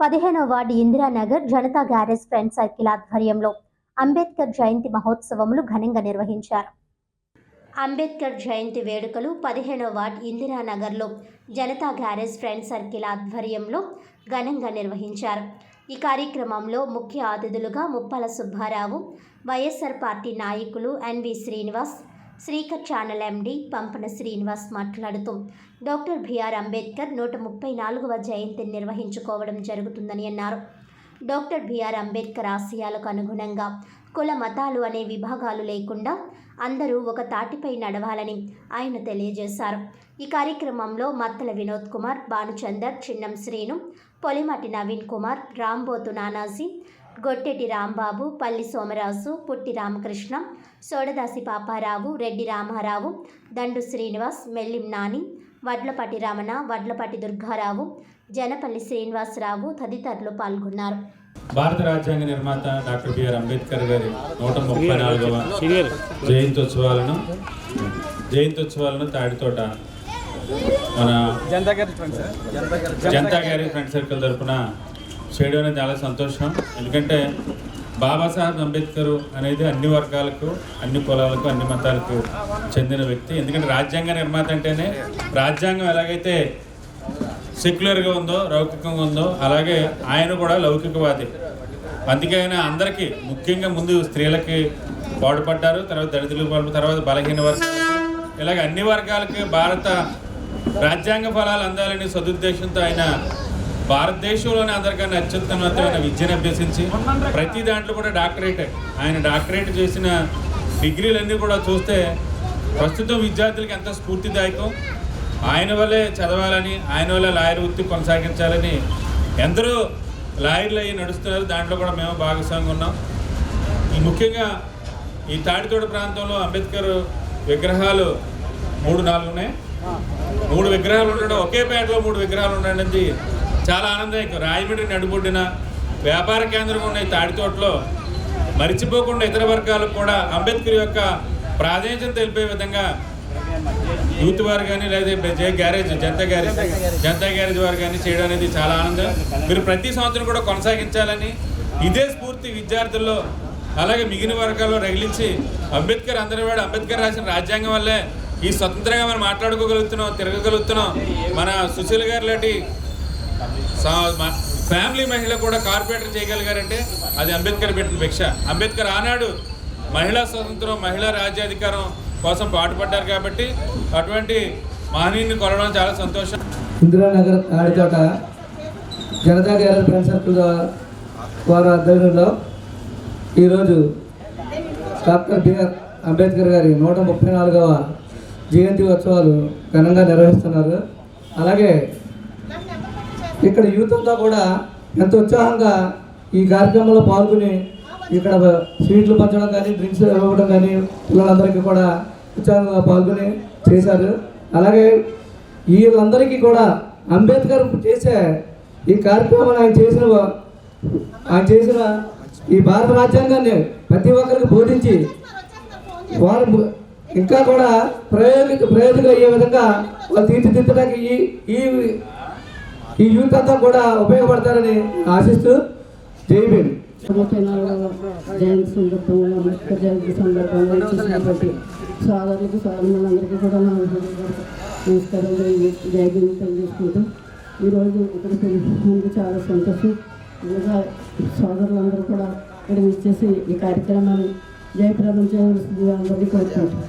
పదిహేనవ ward Indiranagar Janata garage friend circle ఆధ్వర్యంలో అంబేద్కర్ జయంతి మహోత్సవములు ఘనంగా నిర్వహించారు. అంబేద్కర్ జయంతి వేడుకలు పదిహేనవ వార్డ్ ఇందిరానగర్లో జనతా గ్యారేజ్ ఫ్రెండ్ సర్కిల్ ఆధ్వర్యంలో ఘనంగా నిర్వహించారు. ఈ కార్యక్రమంలో ముఖ్య అతిథులుగా ముప్పాల సుబ్బారావు వైఎస్ఆర్ పార్టీ నాయకులు NV Srinivas Srikar channel MD Pampana Srinivas మాట్లాడుతూ డాక్టర్ బిఆర్ అంబేద్కర్ నూట ముప్పై నాలుగవ జయంతిని నిర్వహించుకోవడం జరుగుతుందని అన్నారు. డాక్టర్ బిఆర్ అంబేద్కర్ ఆశయాలకు అనుగుణంగా కుల మతాలు అనే విభాగాలు లేకుండా అందరూ ఒక తాటిపై నడవాలని ఆయన తెలియజేశారు. ఈ కార్యక్రమంలో మత్తల వినోద్ కుమార్ భానుచందర్ చిన్నం శ్రీను పొలిమటి నవీన్ కుమార్ రాంబోతు నానాజీ గొట్టెటి రాంబాబు పల్లి సోమరాజు పుట్టి రామకృష్ణ సోడదాసి పాపారావు రెడ్డి రామారావు దండు శ్రీనివాస్ మెల్లిం నాని వడ్లపాటి రమణ వడ్లపాటి దుర్గారావు జనపల్లి శ్రీనివాసరావు తదితరులు పాల్గొన్నారు. భారత రాజ్యాంగ నిర్మాత డాక్టర్ బిఆర్ అంబేద్కర్ గారి నూట ముప్పై నాలుగవ జయంత్యోత్సవాలను జయంత్యోత్సవాలను తాడితోట మన జనతా గారి ఫ్రెండ్ సర్కిల్ తరపున చేయడం అనేది చాలా సంతోషం. ఎందుకంటే బాబాసాహెబ్ అంబేద్కర్ అనేది అన్ని వర్గాలకు అన్ని కులాలకు అన్ని మతాలకు చెందిన వ్యక్తి. ఎందుకంటే రాజ్యాంగ నిర్మాత అంటేనే రాజ్యాంగం ఎలాగైతే సెక్యులర్గా ఉందో లౌకికంగా ఉందో అలాగే ఆయన కూడా లౌకికవాది. అందుకే ఆయన అందరికీ ముఖ్యంగా ముందు స్త్రీలకి పాడుపడ్డారు తర్వాత దళితులు పాడు తర్వాత బలహీన వర్గాలకి ఇలాగ అన్ని వర్గాలకి భారత రాజ్యాంగ ఫలాలు అందాలని సదుద్దేశంతో ఆయన భారతదేశంలోనే అందరికన్నా అత్యుత్తమతమైన విద్యను అభ్యసించి ప్రతి దాంట్లో కూడా డాక్టరేట్. ఆయన డాక్టరేట్ చేసిన డిగ్రీలన్నీ కూడా చూస్తే ప్రస్తుతం విద్యార్థులకి ఎంత స్ఫూర్తిదాయకం. ఆయన వల్లే చదవాలని ఆయన వల్ల లాయర్ వృత్తి కొనసాగించాలని ఎందరో లాయర్లు అయ్యి నడుస్తున్నారు. దాంట్లో కూడా మేము భాగస్వామ్యం ఉన్నాం. ఈ ముఖ్యంగా ఈ తాడితోట ప్రాంతంలో అంబేద్కర్ విగ్రహాలు మూడు నాలుగు ఉన్నాయి. మూడు విగ్రహాలు ఉండడం ఒకే పేటలో మూడు విగ్రహాలు ఉండడం చాలా ఆనందదాయకం. రాయమండ్రి నడుబొడ్డిన వ్యాపార కేంద్రం ఉన్న ఈ తాడితోటలో మరిచిపోకుండా ఇతర వర్గాలకు కూడా అంబేద్కర్ యొక్క ప్రాధాన్యతను తెలిపే విధంగా యూత్ వారు కానీ లేదా జే garage Janata garage Janata garage వారు కానీ చేయడం అనేది చాలా ఆనందం. మీరు ప్రతి సంవత్సరం కూడా కొనసాగించాలని ఇదే స్ఫూర్తి విద్యార్థుల్లో అలాగే మిగిలిన వర్గాల్లో రగిలించి అంబేద్కర్ అందరి వాడు అంబేద్కర్ రాసిన రాజ్యాంగం వల్లే ఈ స్వతంత్రంగా మనం మాట్లాడుకోగలుగుతున్నాం తిరగగలుగుతున్నాం. మన సుశీల్ గారు లాంటి సా- మ- ఫ్యామిలీ మహిళ కూడా కార్పొరేటర్ చేయగలిగారంటే అది అంబేద్కర్ పెట్టిన భిక్ష. అంబేద్కర్ ఆనాడు మహిళా స్వతంత్రం మహిళా రాజ్యాధికారం కోసం పాటుపడ్డారు కాబట్టి అటువంటి మహనీయుని కొలవడం చాలా సంతోషం. Indiranagar Aditota Janata gallery friend circle వారి ఆధ్వర్యంలో ఈరోజు డాక్టర్ బిఆర్ అంబేద్కర్ గారి నూట ముప్పై నాలుగవ జయంతి ఉత్సవాలు ఘనంగా నిర్వహిస్తున్నారు. అలాగే ఇక్కడ యూత్ అంతా కూడా ఎంత ఉత్సాహంగా ఈ కార్యక్రమంలో పాల్గొని ఇక్కడ స్వీట్లు పంచడం కానీ డ్రింక్స్ ఇవ్వడం కానీ పిల్లలందరికీ కూడా పాల్గొని చేశారు. అలాగే వీళ్ళందరికీ కూడా అంబేద్కర్ చేసే ఈ కార్యక్రమాన్ని ఆయన చేసిన ఆయన చేసిన ఈ భారత రాజ్యాంగాన్ని ప్రతి ఒక్కరికి బోధించి వారు ఇంకా కూడా ప్రయోజక ప్రయోజకులు అయ్యే విధంగా వాళ్ళు తీర్చిదిద్దడానికి ఈ ఈ ఈ యూత్ అంతా కూడా ఉపయోగపడతారని ఆశిస్తూ జై భీమ్. జయంతి సందర్భంగా జయంతి సందర్భంగా సోదరులకు సోదరులందరికీ కూడా నా నమస్కారం జయగిరి తెలియజేసుకుంటూ ఈరోజు ఇక్కడికి ముందు చాలా సంతోషం. ఇంకా సోదరులందరూ కూడా ఇక్కడ ఇచ్చేసి ఈ కార్యక్రమాన్ని జయప్రదం చేయవలసింది అందరికీ కోరుకుంటాం